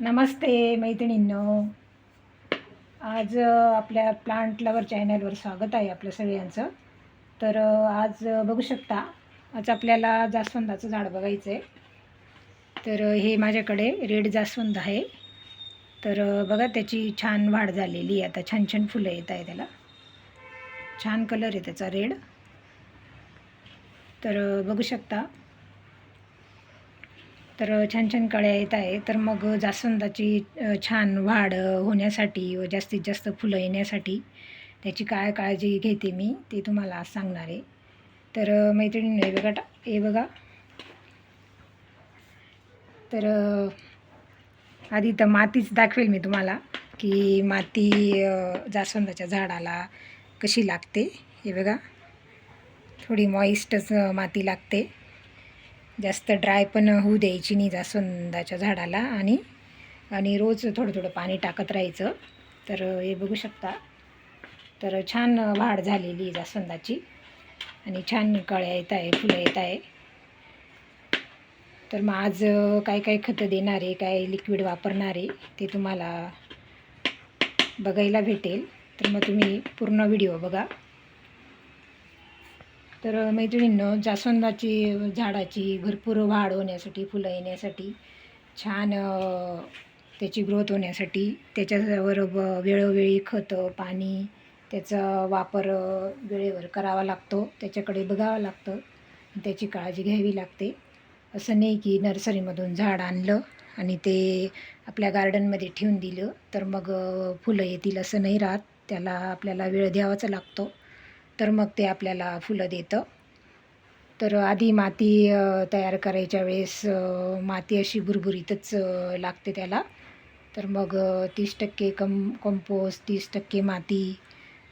नमस्ते मैत्रिणींनो. आज आपल्या प्लांट लवर चॅनलवर स्वागत आहे आपल्या सगळ्यांचं. तर आज बघू शकता आज आपल्याला जास्वंदाचं झाड बघायचं आहे तर हे माझ्याकडे रेड जास्वंद आहे. तर बघा त्याची छान वाढ झालेली आहे. आता छान छान फुलं येत आहे त्याला. छान कलर आहे त्याचा रेड. तर बघू शकता तर छान छान कळ्या येत आहे तर मग जास्वंदाची छान वाढ होण्यासाठी व जास्तीत जास्त फुलं येण्यासाठी त्याची काय काळजी घेते मी ते तुम्हाला आज सांगणार आहे. तर अ, हे बघा टा- हे बघा. तर आधी तर मातीच दाखवेल मी तुम्हाला की माती जास्वंदाच्या झाडाला कशी लागते. हे बघा. थोडी मॉइस्टच माती लागते. जास्त ड्राय पण होऊ द्यायची नाही जास्वंदाच्या झाडाला. आणि आणि रोज थोडं थोडं पाणी टाकत राहायचं. तर हे बघू शकता. तर छान वाढ झालेली आहे जास्वंदाची. आणि छान कळ्या येत आहे फुलं येत आहे. तर मग आज काय काय खतं देणार आहे काय लिक्विड वापरणार आहे ते तुम्हाला बघायला भेटेल. तर मग तुम्ही पूर्ण व्हिडिओ बघा. तर मैत्रिणींनो जास्वंदाची झाडाची भरपूर वाढ होण्यासाठी फुलं येण्यासाठी छान त्याची ग्रोथ होण्यासाठी त्याच्यावर व- वेळोवेळी खतं पाणी त्याचा वापर वेळेवर करावा लागतो. त्याच्याकडे बघावं लागतं. त्याची काळजी घ्यावी लागते. असं नाही की नर्सरीमधून झाड आणलं आणि ते आपल्या गार्डनमध्ये ठेवून दिलं तर मग फुलं येतील असं नाही राहत. त्याला आपल्याला वेळ द्यावाच लागतो. तर मग ते आपल्याला फुलं देतं. तर आधी माती तयार करायच्या वेळेस माती अशी भुरभुरीतच लागते त्याला. तर मग तीस टक्के कम कंपोस्ट तीस टक्के माती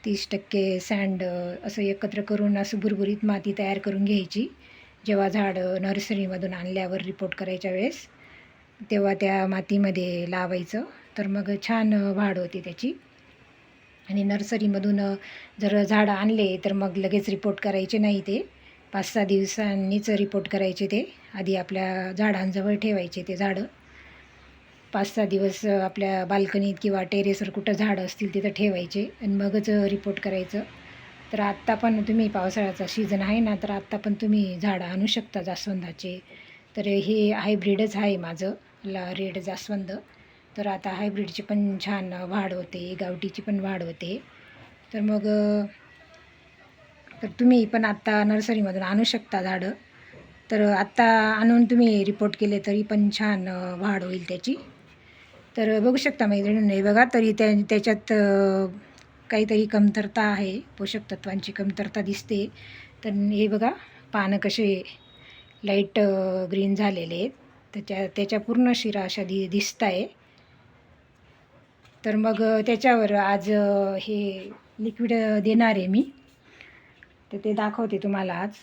तीस टक्के सँड असं एकत्र करून असं भुरभुरीत माती तयार करून घ्यायची. जेव्हा झाड नर्सरीमधून आणल्यावर रिपोर्ट करायच्या वेळेस तेव्हा त्या मातीमध्ये लावायचं. तर मग छान वाढ होते त्याची. आणि नर्सरीमधून जर झाडं आणले तर मग लगेच रिपोर्ट करायचे नाही ते. पाच सहा दिवसांनीच रिपोर्ट करायचे ते. आधी आपल्या झाडांजवळ ठेवायचे ते झाडं. पाच सहा दिवस आपल्या बाल्कनीत किंवा टेरेसवर कुठं झाडं असतील तिथं ठेवायचे आणि मगच रिपोर्ट करायचं. तर आत्ता पण तुम्ही पावसाळ्याचा सीझन आहे ना तर आत्ता पण तुम्ही झाडं आणू शकता जास्वंदाचे. तर हे हायब्रिडच आहे माझं ला रेड जास्वंद. तर आता हायब्रिडची पण छान वाढ होते गावठीची पण वाढ होते. तर मग तर तुम्ही पण आत्ता नर्सरीमधून आणू शकता झाडं. तर आत्ता आणून तुम्ही रिपोर्ट केले तरी पण छान वाढ होईल त्याची. तर बघू शकता मैत्रिणी हे बघा तरी त्या त्याच्यात काहीतरी कमतरता आहे पोषक तत्वांची कमतरता दिसते. तर हे बघा पानं कसे लाइट ग्रीन झालेले आहेत. त्याच्या त्याच्या पूर्ण शिरा अशा दि दिसत आहे तर मग त्याच्यावर आज हे लिक्विड देणार आहे मी. तर ते दाखवते तुम्हाला आज.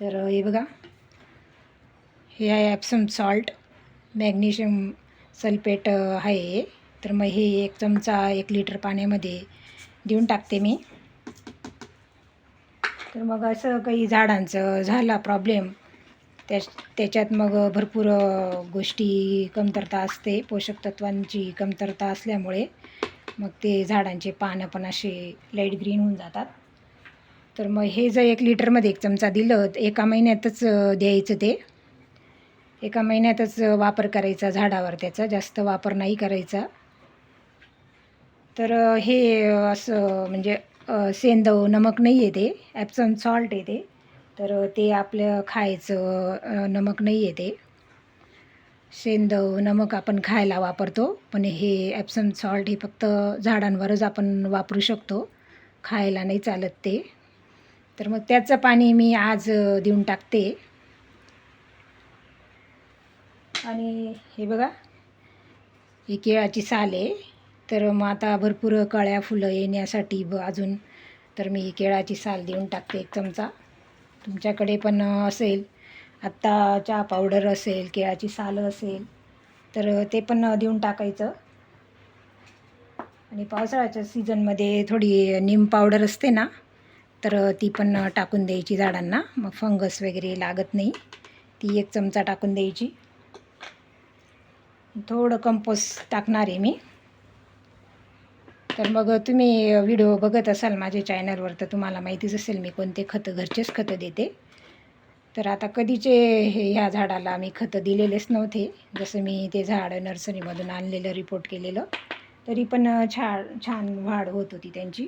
तर हे बघा. हे आहे ॲप्सम सॉल्ट. मॅग्नेशियम सल्फेट आहे. तर मग हे एक चमचा एक लिटर पाण्यामध्ये देऊन टाकते मी. तर मग असं काही झाडांचं झाला प्रॉब्लेम. त्या त्याच्यात मग भरपूर गोष्टी कमतरता असते. पोषक तत्वांची कमतरता असल्यामुळे मग ते झाडांचे पानं पण असे लाइट ग्रीन होऊन जातात. तर मग हे जर एक लिटरमध्ये एक चमचा दिलं तर एका महिन्यातच द्यायचं ते. एका महिन्यातच वापर करायचा झाडावर त्याचा जास्त वापर नाही करायचा. तर हे असं म्हणजे सेंदव नमक नाही आहे ते. ॲप्सन सॉल्ट आहे ते. तर ते आपलं खायचं नमक नाही आहे ते. शेंदव नमक आपण खायला वापरतो पण हे ॲप्सम सॉल्ट हे फक्त झाडांवरच आपण वापरू शकतो. खायला नाही चालत ते. तर मग त्याचं पाणी मी आज देऊन टाकते. आणि हे बघा ही केळाची साल आहे. तर मग आता भरपूर कळ्या फुलं येण्यासाठी ब अजून तर मी केळाची साल देऊन टाकते एक चमचा. तुमच्याकडे पण असेल. आत्ता चहा पावडर असेल केळाची साल असेल तर ते पण देऊन टाकायचं. आणि पावसाळ्याच्या सीझनमध्ये थोडी नीम पावडर असते ना तर ती पण टाकून द्यायची झाडांना. मग फंगस वगैरे लागत नाही. ती एक चमचा टाकून द्यायची. थोडं कंपोस्ट टाकणार आहे मी. तर मग तुम्ही व्हिडिओ बघत असाल माझ्या चॅनलवर तर तुम्हाला माहितीच असेल मी कोणते खतं घरचेच खतं देते. तर आता कधीचे हे ह्या झाडाला मी खतं दिलेलेच नव्हते. जसं मी ते झाड नर्सरीमधून आणलेलं रिपोर्ट केलेलं तरी पण छान छान वाढ होत होती त्यांची.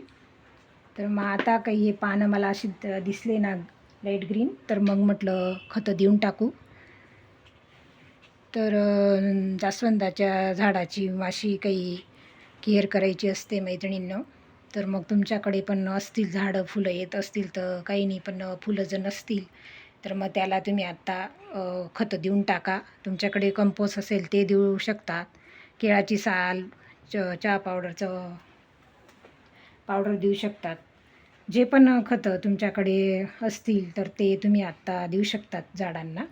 तर मग आता काही हे पानं मला अशी द- दिसले ना लाइट ग्रीन तर मग म्हटलं खतं देऊन टाकू. तर जास्वंदाच्या झाडाची माशी काही केअर करायची असते मैत्रिणींना तर मग तुमच्याकडे पण असतील झाडं फुलं येत असतील तर काही नाही पण फुलं जर नसतील तर मग त्याला तुम्ही आत्ता खतं देऊन टाका. तुमच्याकडे कंपोस्ट असेल ते देऊ शकतात. केळाची साल च चहा पावडरचं पावडर देऊ शकतात. जे पण खतं तुमच्याकडे असतील तर ते तुम्ही आत्ता देऊ शकतात झाडांना.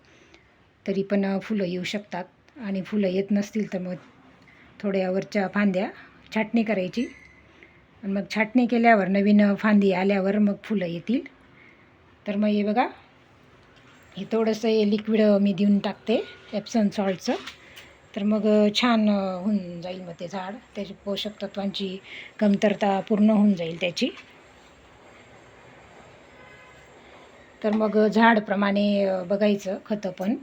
तरी पण फुलं येऊ शकतात. आणि फुलं येत नसतील तर मग थोड्या वरच्या फांद्या छाटणी करायची. मग छाटणी केल्यावर नवीन फांदी आल्यावर मग फुलं येतील. तर मग हे बघा हे थोडंसं हे लिक्विड मी देऊन टाकते एप्सन सॉल्टचं तर मग छान होऊन जाईल मग ते झाड. त्याची पोषक तत्वांची कमतरता पूर्ण होऊन जाईल त्याची. तर मग झाडप्रमाणे बघायचं खतं पण.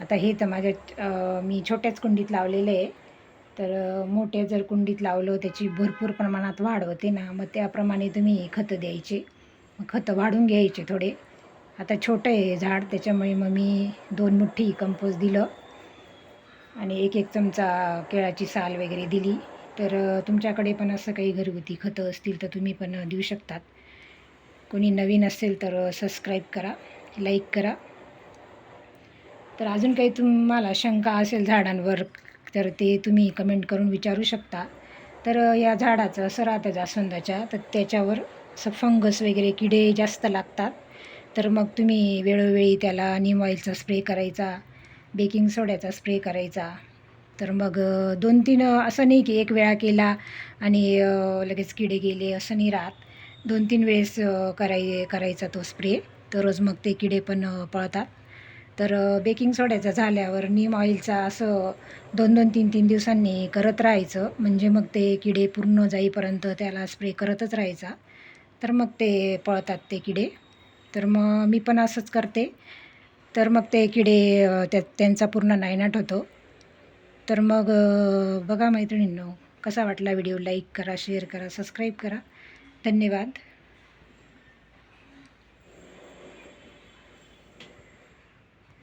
आता हे तर माझ्या मी छोट्याच कुंडीत लावलेलं आहे. तर मोठे मोठ्या जर कुंडीत लावलं त्याची भरपूर प्रमाणात वाढ होते ना मग त्याप्रमाणे तुम्ही खतं द्यायचे. मग खतं वाढून घ्यायचे थोडे. आता छोटं आहे झाड त्याच्यामुळे मग मी दोन मुठ्ठी कंपोज दिलं आणि एक एक चमचा केळाची साल वगैरे दिली. तर तुमच्याकडे पण असं काही घरगुती खतं असतील तर तुम्ही पण देऊ शकतात. कोणी नवीन असेल तर सबस्क्राईब करा लाईक करा. तर अजून काही तुम्हाला शंका असेल झाडांवर तर ते तुम्ही कमेंट करून विचारू शकता. तर या झाडाचं असं राहतं जास्वंदाच्या तर त्याच्यावर असं फंगस वगैरे किडे जास्त लागतात. तर मग तुम्ही वेळोवेळी त्याला नीम ऑइलचा स्प्रे करायचा बेकिंग सोड्याचा स्प्रे करायचा. तर मग दोन तीन असं नाही की एक वेळा केला आणि लगेच किडे गेले असं नाही राहत. दोन तीन वेळेस कराय करायचा तो स्प्रे. तरच मग ते किडे पण पळतात. तर बेकिंग सोड्याचं झाल्यावर नीम ऑइलचा असं दोन दोन तीन तीन दिवसांनी करत राहायचं. म्हणजे मग ते किडे पूर्ण जाईपर्यंत त्याला स्प्रे करतच राहायचा. तर मग ते पळतात ते किडे. तर मग मी पण असंच करते. तर मग ते किडे त्या त्यांचा पूर्ण नायनाट होतो. तर मग बघा मैत्रिणींनो कसा वाटला व्हिडिओ? लाईक करा शेअर करा सबस्क्राईब करा. धन्यवाद.